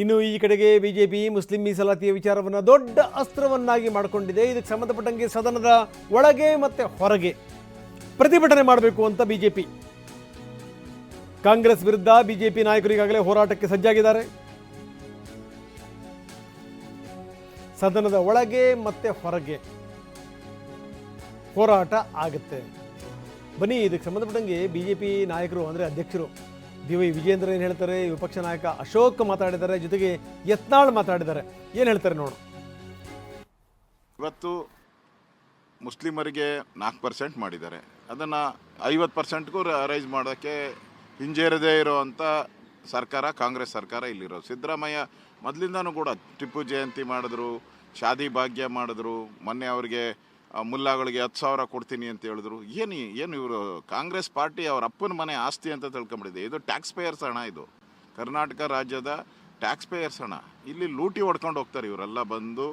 ಇನ್ನು ಈ ಕಡೆಗೆ ಬಿಜೆಪಿ ಮುಸ್ಲಿಂ ಮೀಸಲಾತಿಯ ವಿಚಾರವನ್ನು ದೊಡ್ಡ ಅಸ್ತ್ರವನ್ನಾಗಿ ಮಾಡಿಕೊಂಡಿದೆ. ಇದಕ್ಕೆ ಸಂಬಂಧಪಟ್ಟಂಗೆ ಸದನದ ಒಳಗೆ ಮತ್ತೆ ಹೊರಗೆ ಪ್ರತಿಭಟನೆ ಮಾಡಬೇಕು ಅಂತ ಬಿಜೆಪಿ. ಕಾಂಗ್ರೆಸ್ ವಿರುದ್ಧ ಬಿಜೆಪಿ ನಾಯಕರು ಈಗಾಗಲೇ ಹೋರಾಟಕ್ಕೆ ಸಜ್ಜಾಗಿದ್ದಾರೆ. ಸದನದ ಒಳಗೆ ಮತ್ತೆ ಹೊರಗೆ ಹೋರಾಟ ಆಗುತ್ತೆ. ಬನ್ನಿ, ಇದಕ್ಕೆ ಸಂಬಂಧಪಟ್ಟಂಗೆ ಬಿಜೆಪಿ ನಾಯಕರು ಅಂದರೆ ಅಧ್ಯಕ್ಷರು. ಡಿ ವೈ ವಿಜೇಂದ್ರ ಏನು ಹೇಳ್ತಾರೆ? ವಿಪಕ್ಷ ನಾಯಕ ಅಶೋಕ್ ಮಾತಾಡಿದ್ದಾರೆ, ಜೊತೆಗೆ ಯತ್ನಾಳ್ ಮಾತಾಡಿದ್ದಾರೆ. ಏನು ಹೇಳ್ತಾರೆ ನೋಡು. ಇವತ್ತು ಮುಸ್ಲಿಮರಿಗೆ ನಾಲ್ಕು ಪರ್ಸೆಂಟ್ ಮಾಡಿದ್ದಾರೆ. ಅದನ್ನು ಐವತ್ತು ಪರ್ಸೆಂಟ್ಗೂ ರೈಸ್ ಮಾಡೋಕ್ಕೆ ಹಿಂಜೇರದೇ ಇರೋವಂಥ ಸರ್ಕಾರ, ಕಾಂಗ್ರೆಸ್ ಸರ್ಕಾರ ಇಲ್ಲಿರೋ ಸಿದ್ದರಾಮಯ್ಯ ಮೊದಲಿಂದನೂ ಕೂಡ ಟಿಪ್ಪು ಜಯಂತಿ ಮಾಡಿದ್ರು, ಶಾದಿ ಭಾಗ್ಯ ಮಾಡಿದ್ರು. ಮೊನ್ನೆ ಅವರಿಗೆ ಮುಲ್ಲಾಗಳಿಗೆ ಹತ್ತು ಸಾವಿರ ಕೊಡ್ತೀನಿ ಅಂತ ಹೇಳಿದ್ರು. ಏನು ಏನು ಇವರು ಕಾಂಗ್ರೆಸ್ ಪಾರ್ಟಿ ಅವ್ರ ಅಪ್ಪನ ಮನೆ ಆಸ್ತಿ ಅಂತ ತಿಳ್ಕೊಂಬಿಟ್ಟಿದೆ. ಇದು ಟ್ಯಾಕ್ಸ್ ಪೇಯರ್ಸ್ ಹಣ ಇದು. ಕರ್ನಾಟಕ ರಾಜ್ಯದ ಟ್ಯಾಕ್ಸ್ ಪೇಯರ್ಸ್ ಹಣ. ಇಲ್ಲಿ ಲೂಟಿ ಹೊಡ್ಕೊಂಡು ಹೋಗ್ತಾರೆ ಇವರೆಲ್ಲ ಬಂದು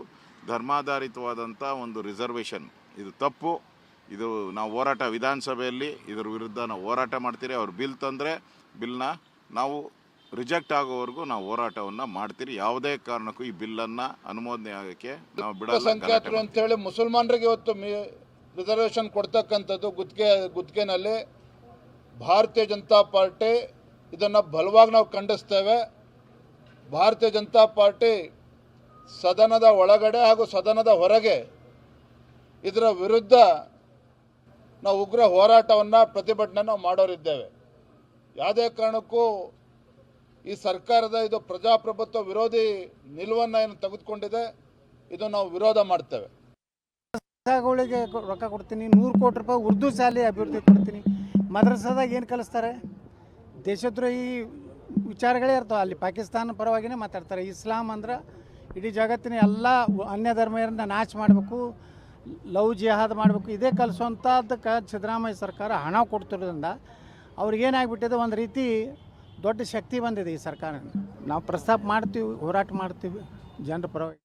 ಧರ್ಮಾಧಾರಿತವಾದಂಥ ಒಂದು ರಿಸರ್ವೇಷನ್ ಇದು ತಪ್ಪು. ಇದು ನಾವು ಹೋರಾಟ ವಿಧಾನಸಭೆಯಲ್ಲಿ ಇದರ ವಿರುದ್ಧ ನಾವು ಹೋರಾಟ ಮಾಡ್ತೀರಿ. ಅವ್ರು ಬಿಲ್ ತಂದರೆ ಬಿಲ್ನ ನಾವು ರಿಜೆಕ್ಟ್ ಆಗೋವರೆಗೂ ನಾವು ಹೋರಾಟವನ್ನು ಮಾಡ್ತೀರಿ. ಯಾವುದೇ ಕಾರಣಕ್ಕೂ ಈ ಬಿಲ್ಲನ್ನು ಅನುಮೋದನೆ ಆಗಕ್ಕೆ ನಾವು ಬಿಡಲ್ಲ ಅಂತ ಹೇಳಿ ಮುಸಲ್ಮಾನರಿಗೆ ಇವತ್ತು ರಿಸರ್ವೇಶನ್ ರಿಸರ್ವೇಷನ್ ಕೊಡ್ತಕ್ಕಂಥದ್ದು ಗುತ್ತಿಗೆ ಗುತ್ತಿಗೆನಲ್ಲಿ ಭಾರತೀಯ ಜನತಾ ಪಾರ್ಟಿ ಇದನ್ನು ಬಲವಾಗಿ ನಾವು ಖಂಡಿಸ್ತೇವೆ. ಭಾರತೀಯ ಜನತಾ ಪಾರ್ಟಿ ಸದನದ ಒಳಗಡೆ ಹಾಗೂ ಸದನದ ಹೊರಗೆ ಇದರ ವಿರುದ್ಧ ನಾವು ಉಗ್ರ ಹೋರಾಟವನ್ನು ಪ್ರತಿಭಟನೆ ನಾವು ಮಾಡೋರಿದ್ದೇವೆ. ಯಾವುದೇ ಕಾರಣಕ್ಕೂ ಈ ಸರ್ಕಾರದ ಇದು ಪ್ರಜಾಪ್ರಭುತ್ವ ವಿರೋಧಿ ನಿಲುವನ್ನ ಏನು ತೆಗೆದುಕೊಂಡಿದೆ, ಇದು ನಾವು ವಿರೋಧ ಮಾಡ್ತೇವೆ. ಮದ್ರಸಾಗಳಿಗೆ ರೊಕ್ಕ ಕೊಡ್ತೀನಿ, ನೂರು ಕೋಟಿ ರೂಪಾಯಿ ಉರ್ದು ಶಾಲೆ ಅಭಿವೃದ್ಧಿ ಕೊಡ್ತೀನಿ. ಮದ್ರಸಾದಾಗ ಏನು ಕಲಿಸ್ತಾರೆ? ದೇಶದ್ರೋಹಿ ವಿಚಾರಗಳೇ ಇರ್ತಾವೆ, ಅಲ್ಲಿ ಪಾಕಿಸ್ತಾನ ಪರವಾಗಿನೇ ಮಾತಾಡ್ತಾರೆ. ಇಸ್ಲಾಂ ಅಂದ್ರೆ ಇಡೀ ಜಗತ್ತಿನ ಎಲ್ಲ ಅನ್ಯ ಧರ್ಮೀಯರನ್ನ ನಾಶ ಮಾಡಬೇಕು, ಲವ್ ಜಿಹಾದ್ ಮಾಡಬೇಕು. ಇದೇ ಕಲಿಸುವಂಥದ್ದಕ್ಕೆ ಸಿದ್ದರಾಮಯ್ಯ ಸರ್ಕಾರ ಹಣ ಕೊಡ್ತಿರೋದ್ರಿಂದ ಅವ್ರಿಗೇನಾಗ್ಬಿಟ್ಟಿದೆ, ಒಂದು ರೀತಿ ದೊಡ್ಡ ಶಕ್ತಿ ಬಂದಿದೆ ಈ ಸರ್ಕಾರ ನಾವು ಪ್ರಸ್ತಾಪ ಮಾಡ್ತೀವಿ ಹೋರಾಟ ಮಾಡ್ತೀವಿ ಜನರ ಪರವಾಗಿ.